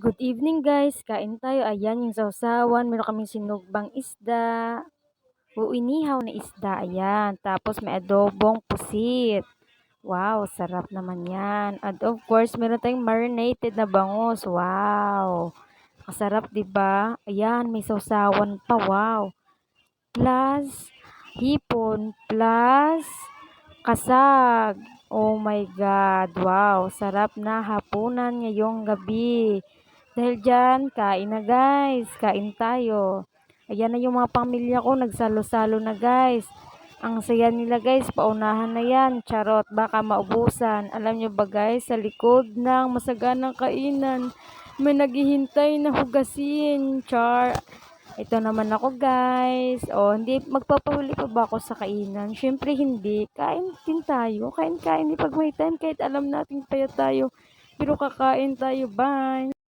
Good evening guys, kain tayo. Ayan yung sausawan, meron kaming sinugbang isda. Uinihaw na isda, ayan. Tapos may adobong pusit. Wow, sarap naman yan. And of course, meron tayong marinated na bangus. Wow. Ang sarap, 'di ba? Ayan, may sausawan pa. Wow. Plus hipon plus kasag. Oh my God. Wow, sarap na hapunan ngayong gabi. Dahil dyan, kain na guys. Kain tayo. Ayan na yung mga pamilya ko. Nagsalo-salo na guys. Ang saya nila guys. Paunahan na yan. Charot. Baka maubusan. Alam nyo ba guys, sa likod ng masaganang kainan, may naghihintay na hugasin. Char. Ito naman ako guys. O, hindi, magpapahuli pa ba ako sa kainan? Siyempre hindi. Kain din tayo. Kain-kain. Pag may time, kahit alam natin paya tayo. Pero kakain tayo. Bye.